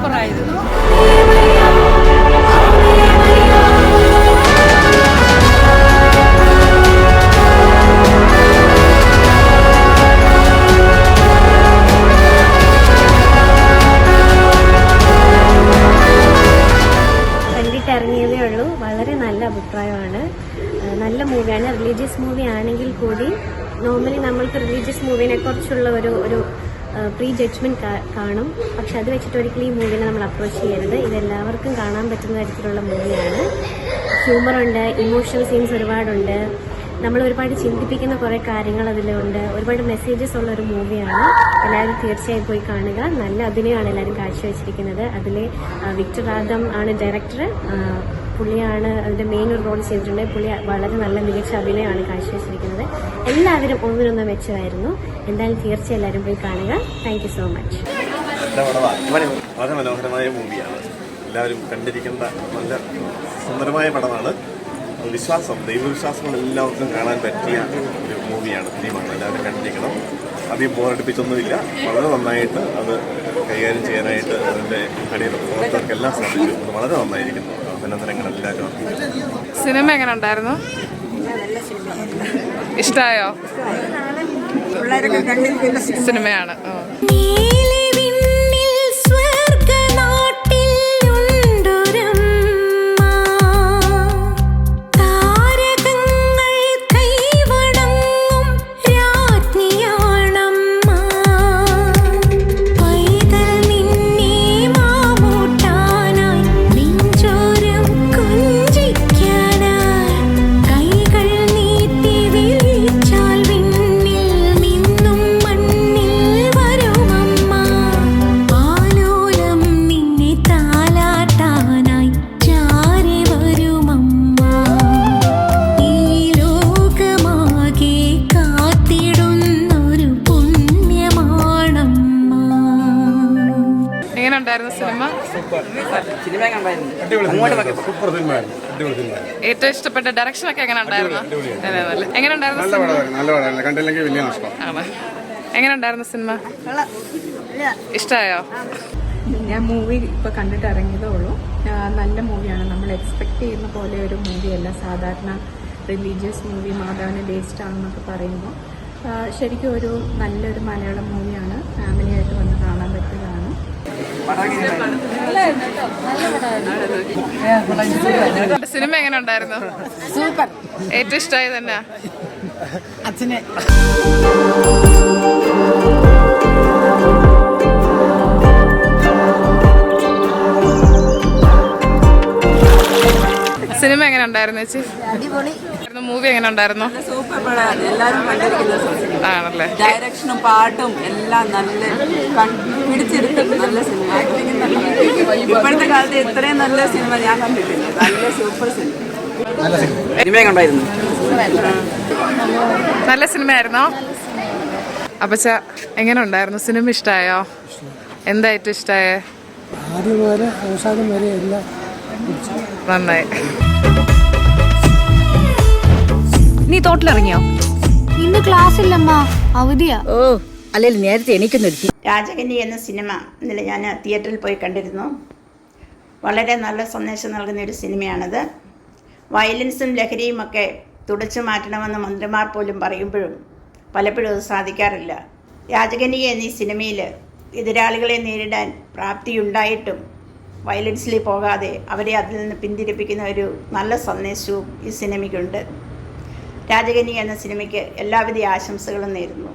സൂപ്പറായിരുന്നു ഇറങ്ങിയതേ ഉള്ളൂ. വളരെ നല്ല നല്ല റിലീജിയസ് മൂവി ആണെങ്കിൽ കൂടി നോർമലി നമ്മൾക്ക് റിലീജിയസ് മൂവിനെ കുറിച്ചുള്ള ഒരു ഒരു പ്രീ ജഡ്ജ്മെന്റ് കാണും. പക്ഷെ അത് വെച്ചിട്ട് ഒരിക്കലും ഈ മൂവിനെ നമ്മൾ അപ്രോച്ച് ചെയ്യരുത്. ഇതെല്ലാവർക്കും കാണാൻ പറ്റുന്ന തരത്തിലുള്ള മൂവിയാണ്. ഹ്യൂമറുണ്ട് ഇമോഷണൽ സീൻസ് ഒരുപാടുണ്ട്. നമ്മൾ ഒരുപാട് ചിന്തിപ്പിക്കുന്ന കുറേ കാര്യങ്ങൾ അതിലുണ്ട്. ഒരുപാട് മെസ്സേജസ് ഉള്ള ഒരു മൂവിയാണ്. എല്ലാവരും തീർച്ചയായും പോയി കാണുക. നല്ല അഭിനയമാണ് എല്ലാവരും കാഴ്ചവെച്ചിരിക്കുന്നത്. അതിലെ വിക്ടർ ആദം ആണ് ഡയറക്ടർ പുള്ളിയാണ് അതിന്റെ മെയിൻ ഒരു റോൾ ചെയ്തിട്ടുണ്ട്. പുള്ളി വളരെ നല്ല മികച്ച അഭിനയമാണ് കാഴ്ചവെച്ചിരിക്കുന്നത്. എല്ലാവരും ഒന്നിനൊന്ന് മെച്ചമായിരുന്നു. എന്തായാലും തീർച്ചയായും എല്ലാവരും പോയി കാണുക. താങ്ക് സോ മച്ച് വളരെ മനോഹരമായ മൂവിയാണ്. എല്ലാവരും കണ്ടിരിക്കേണ്ട നല്ല സുന്ദരമായ പടമാണ്. വിശ്വാസം ദൈവവിശ്വാസം എല്ലാവർക്കും കാണാൻ പറ്റിയ ഒരു മൂവിയാണ് ഫിലിമാണ്. എല്ലാവരും കണ്ടിരിക്കണം. അധികം പോരടിപ്പിച്ചൊന്നുമില്ല വളരെ നന്നായിട്ട് അത് കൈകാര്യം ചെയ്യാനായിട്ട് അതിന്റെ അണിയിൽ പ്രവർത്തകർക്കെല്ലാം സാധിച്ചു. അത് വളരെ നന്നായിരിക്കുന്നു. അഭിനന്ദനങ്ങൾ എല്ലാവരും സിനിമ എങ്ങനെ ഉണ്ടായിരുന്നു? ഇഷ്ടമായോ സിനിമയാണ്. ഏറ്റവും ഇഷ്ടപ്പെട്ട ഡയറക്ഷൻ ഒക്കെ എങ്ങനെ ഉണ്ടായിരുന്നു. എങ്ങനെ ഉണ്ടായിരുന്നു കണ്ടില്ലെങ്കിൽ വലിയ നഷ്ടം. എങ്ങനെ ഉണ്ടായിരുന്നു സിനിമ? ഇഷ്ടായോ? ഞാൻ മൂവി ഇപ്പോൾ കണ്ടിട്ട് ഇറങ്ങിയതേ ഉള്ളൂ. നല്ല മൂവിയാണ് നമ്മൾ എക്സ്പെക്ട് ചെയ്യുന്ന പോലെ ഒരു മൂവിയല്ല സാധാരണ റിലീജിയസ് മൂവി മാതാവിനെ ബേസ്ഡ് ആണെന്നൊക്കെ പറയുമ്പോൾ ശരിക്കും ഒരു നല്ലൊരു മലയാളം മൂവിയാണ് ഫാമിലിയായിട്ട് വന്ന് സിനിമ എങ്ങനെ ഉണ്ടായിരുന്നു? സൂപ്പർ. ഏറ്റവും ഇഷ്ടമായി തന്നെ? സിനിമ എങ്ങനെ ഉണ്ടായിരുന്നു ചേച്ചി? അടിപൊളി. മൂവി എങ്ങനെ ഉണ്ടായിരുന്നു? സൂപ്പർ പടമാണ് എല്ലാവരും കണ്ടിരിക്കുന്ന ആണല്ലേ. ഡയറക്ഷനും പാട്ടും എല്ലാം നല്ല പിടിച്ചെടുത്തിട്ട് നല്ല സിനിമ ഇപ്പോഴത്തെ കാലത്ത് ഇത്രയും നല്ല സിനിമ ഞാൻ കണ്ടിട്ടില്ല. നല്ല സൂപ്പർ സിനിമ സിനിമ കണ്ടായിരുന്നു നല്ല സിനിമയായിരുന്നോ അപ്പച്ച എങ്ങനെ ഉണ്ടായിരുന്നു? സിനിമ ഇഷ്ടമായോ എന്തായിട്ട് ഇഷ്ടമായേ ആദ്യം മുതൽ അവസാനം വരെ എല്ലാം നന്നായി. നീ തോട്ടിലിറങ്ങിയോ? ഇന്ന് ക്ലാസ് ഇല്ലമ്മ അവധിയാ. ഓ അല്ലെങ്കിൽ നേരത്തെ എണീക്കുന്നൊരുത്തി. രാജകന്യ എന്ന സിനിമ ഇന്നലെ ഞാൻ തിയേറ്ററിൽ പോയി കണ്ടിരുന്നു. വളരെ നല്ല സന്ദേശം നൽകുന്ന ഒരു സിനിമയാണത്. വയലൻസും ലഹരിയും ഒക്കെ തുടച്ചു മാറ്റണമെന്ന് മന്ത്രിമാർ പോലും പറയുമ്പോഴും പലപ്പോഴും അത് സാധിക്കാറില്ല. രാജകന്യ എന്നീ സിനിമയിൽ എതിരാളികളെ നേരിടാൻ പ്രാപ്തിയുണ്ടായിട്ടും വയലൻസിൽ പോകാതെ അവരെ അതിൽ നിന്ന് പിന്തിരിപ്പിക്കുന്ന ഒരു നല്ല സന്ദേശവും ഈ സിനിമയ്ക്കുണ്ട്. രാജകന്യ എന്ന സിനിമയ്ക്ക് എല്ലാവിധ ആശംസകളും നേരുന്നു.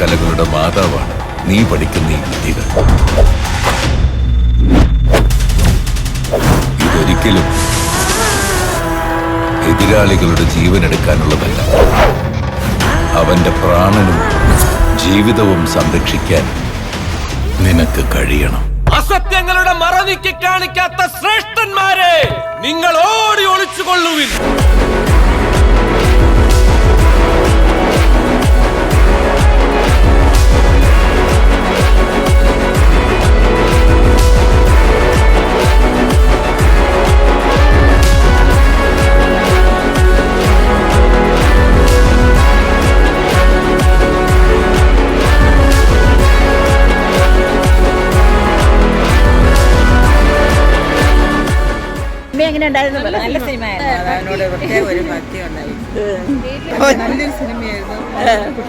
കലകളുടെ മാതാവാണ് നീ പഠിക്കുന്ന ഈ വിദ്യകൾ ഇതൊരിക്കലും എതിരാളികളുടെ ജീവനെടുക്കാനുള്ളതല്ല. അവന്റെ പ്രാണനും ജീവിതവും സംരക്ഷിക്കാൻ നിനക്ക് കഴിയണം. അസത്യങ്ങളുടെ മറനിക്ക് കാണിക്കാത്ത ശ്രേഷ്ഠന്മാരെ നിങ്ങൾ ഓടി ഒളിച്ചുകൊള്ളുവിൻ.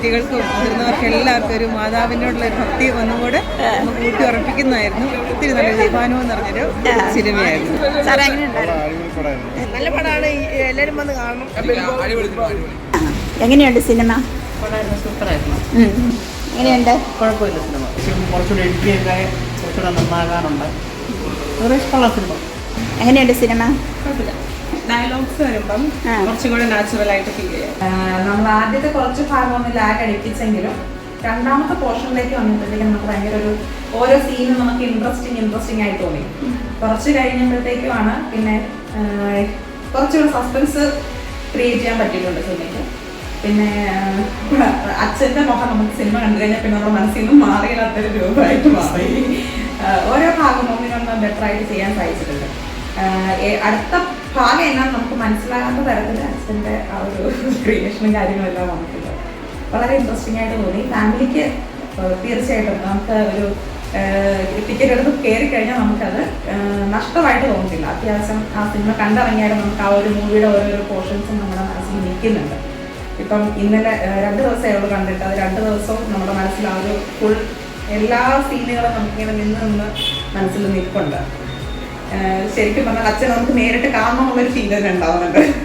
കുട്ടികൾക്കും മുതിർന്നവർക്കും എല്ലാവർക്കും ഒരു മാതാവിനോടുള്ള ഒരു ഭക്തി ഒന്നുകൂടെ നമുക്ക് ഊട്ടി ഉറപ്പിക്കുന്നതായിരുന്നു ഒത്തിരി നല്ല ദീപാനു എന്ന് പറഞ്ഞൊരു സിനിമയായിരുന്നു. നല്ല പടമാണ് എല്ലാവരും വന്ന് കാണണം. എങ്ങനെയുണ്ട് സിനിമ? സൂപ്പറായിരുന്നു. എങ്ങനെയുണ്ട്? കുഴപ്പമില്ല സിനിമ. കുറച്ചുകൂടി എഡിറ്റ് ചെയ്താൽ കുറച്ചുകൂടെ നന്നാകാറുണ്ട്. ഒരു ഇഷ്ടമുള്ള സിനിമ. എങ്ങനെയുണ്ട് സിനിമ? ഡയലോഗ്സ് വരുമ്പം. കുറച്ചും കൂടെ നാച്ചുറൽ ആയിട്ട് ഫീൽ ചെയ്യാം. നമ്മൾ ആദ്യത്തെ കുറച്ച് ഭാഗം ഒന്ന് ലാഗ് അടിപ്പിച്ചെങ്കിലും രണ്ടാമത്തെ പോർഷനിലേക്ക് വന്നപ്പോഴത്തേക്കും നമുക്ക് ഭയങ്കര ഒരു ഓരോ സീനും നമുക്ക് ഇൻട്രസ്റ്റിംഗ് ഇൻട്രസ്റ്റിംഗ് ആയി തോന്നി. കുറച്ച് കഴിഞ്ഞപ്പോഴത്തേക്കുമാണ് പിന്നെ കുറച്ചുകൂടെ സസ്പെൻസ് ക്രിയേറ്റ് ചെയ്യാൻ പറ്റിയിട്ടുണ്ട് സിനിമയ്ക്ക് പിന്നെ അച്ഛന്റെ മുഖം നമുക്ക് സിനിമ കണ്ടു കഴിഞ്ഞാൽ പിന്നെ നമ്മുടെ മനസ്സിൽ നിന്ന് മാറിയില്ലാത്തൊരു രൂപമായിട്ട് മാറി. ഓരോ ഭാഗം ഒന്നിനൊന്ന് ബെറ്ററായിട്ട് ചെയ്യാൻ സാധിച്ചിട്ടുണ്ട്. അടുത്ത ഭാഗം എന്നാൽ നമുക്ക് മനസ്സിലാകാത്ത തരത്തിൽ അച്ഛന്റെ ആ ഒരു ക്രിയേഷനും കാര്യങ്ങളെല്ലാം വന്നിട്ടുണ്ട്. വളരെ ഇൻട്രസ്റ്റിംഗ് ആയിട്ട് തോന്നി. ഫാമിലിക്ക് തീർച്ചയായിട്ടും നമുക്ക് ഒരു ടിക്കറ്റ് എടുത്ത് കയറി കഴിഞ്ഞാൽ നമുക്കത് നഷ്ടമായിട്ട് തോന്നുന്നില്ല അത്യാവശ്യം ആ സിനിമ കണ്ടിറങ്ങിയാലും നമുക്ക് ആ ഒരു മൂവിയുടെ ഓരോരോ പോർഷൻസും നമ്മുടെ മനസ്സിൽ നിൽക്കുന്നുണ്ട്. ഇപ്പം ഇന്നലെ രണ്ട് ദിവസമേ ഉള്ളൂ കണ്ടിട്ട്. അത് രണ്ട് ദിവസവും നമ്മുടെ മനസ്സിൽ ആ ഒരു ഫുൾ എല്ലാ സീനുകളും നമുക്കിങ്ങനെ നിന്ന് നിന്ന് മനസ്സിൽ നിൽപ്പുണ്ട്. ശരിക്കും പറഞ്ഞാൽ അച്ഛൻ നമുക്ക് നേരിട്ട് കാണണമെന്നുള്ളൊരു ഫീൽ തന്നെ ഉണ്ടാവുന്നുണ്ട്.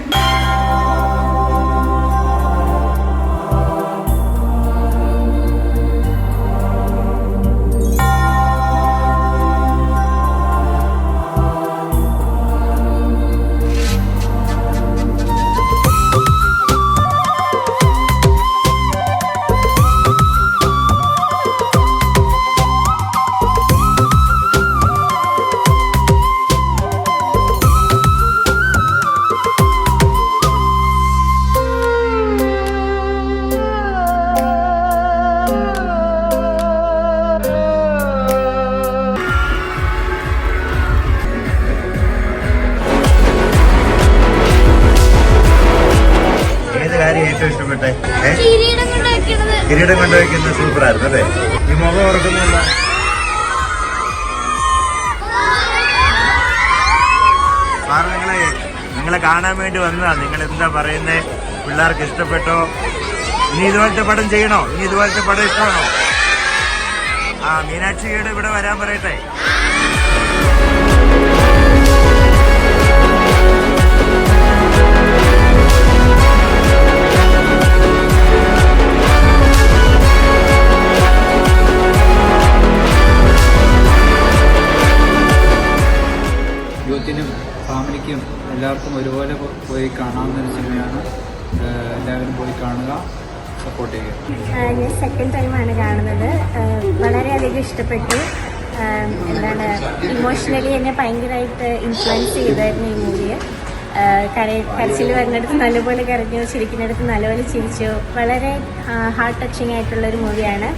നിങ്ങളെ കാണാൻ വേണ്ടി വന്നതാ. നിങ്ങൾ എന്താ പറയുന്നത് പിള്ളേർക്ക് ഇഷ്ടപ്പെട്ടോ? ഇനി ഇതുപോലത്തെ പടം ചെയ്യണോ? ഇനി ഇതുപോലത്തെ പടം ഇഷ്ടമാണോ? ആ മീനാക്ഷിയോട് ഇവിടെ വരാൻ പറയട്ടെ. ഒരുപോലെ പോയി കാണാവുന്ന ഒരു സിനിമയാണ് എല്ലാവരും പോയി കാണുക സപ്പോർട്ട് ചെയ്യുക. ഞാൻ സെക്കൻഡ് ടൈമാണ് കാണുന്നത്. വളരെയധികം ഇഷ്ടപ്പെട്ടു. എന്താണ് ഇമോഷണലി എന്നെ ഭയങ്കരമായിട്ട് ഇൻഫ്ലുവൻസ് ചെയ്തായിരുന്നു ഈ മൂവി കര കരച്ചിൽ വരുന്നിടത്ത് നല്ലപോലെ കരഞ്ഞു ചിരിക്കുന്നിടത്ത് നല്ലപോലെ ചിരിച്ചു. വളരെ ഹാർട്ട് ടച്ചിങ് ആയിട്ടുള്ള ഒരു മൂവിയാണ്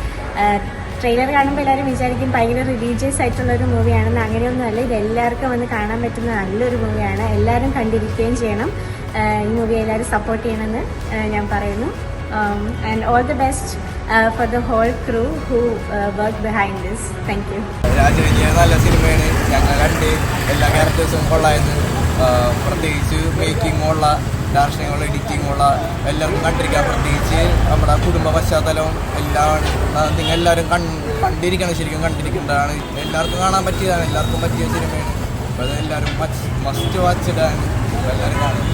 ട്രെയിലർ കാണുമ്പോൾ എല്ലാവരും വിചാരിക്കും ഭയങ്കര റിലീജിയസ് ആയിട്ടുള്ള ഒരു മൂവിയാണെന്ന് അങ്ങനെയൊന്നുമല്ല ഇത് എല്ലാവർക്കും വന്ന് കാണാൻ പറ്റുന്ന നല്ലൊരു മൂവിയാണ് എല്ലാവരും കണ്ടിരിക്കുകയും ചെയ്യണം. ഈ മൂവി എല്ലാവരും സപ്പോർട്ട് ചെയ്യണമെന്ന് ഞാൻ പറയുന്നു. And all the best for the whole crew who work behind this thank you നല്ല സിനിമയാണ് എല്ലാ ക്യാരക്ടേഴ്സും പ്രത്യേകിച്ച് മേക്കിങ്ങുള്ള ഡയറക്ഷനുള്ള എഡിറ്റിങ്ങുള്ള എല്ലാം കണ്ടിരിക്കാം പ്രത്യേകിച്ച് നമ്മുടെ കുടുംബ പശ്ചാത്തലവും എല്ലാം നിങ്ങൾ എല്ലാവരും കൺ കണ്ടിരിക്കണം ശരിക്കും കണ്ടിരിക്കേണ്ടതാണ്. എല്ലാവർക്കും കാണാൻ പറ്റിയതാണ് എല്ലാവർക്കും പറ്റിയ സിനിമയാണ്. അപ്പോൾ അത് എല്ലാവരും മസ്റ്റ് വാച്ചിടാണ് എല്ലാവരും കാണും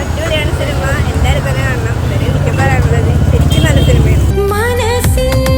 അടിപൊളിയാണ് സിനിമ. എല്ലാവരും തന്നെ കാണണം. ശരിക്കും നല്ല സിനിമ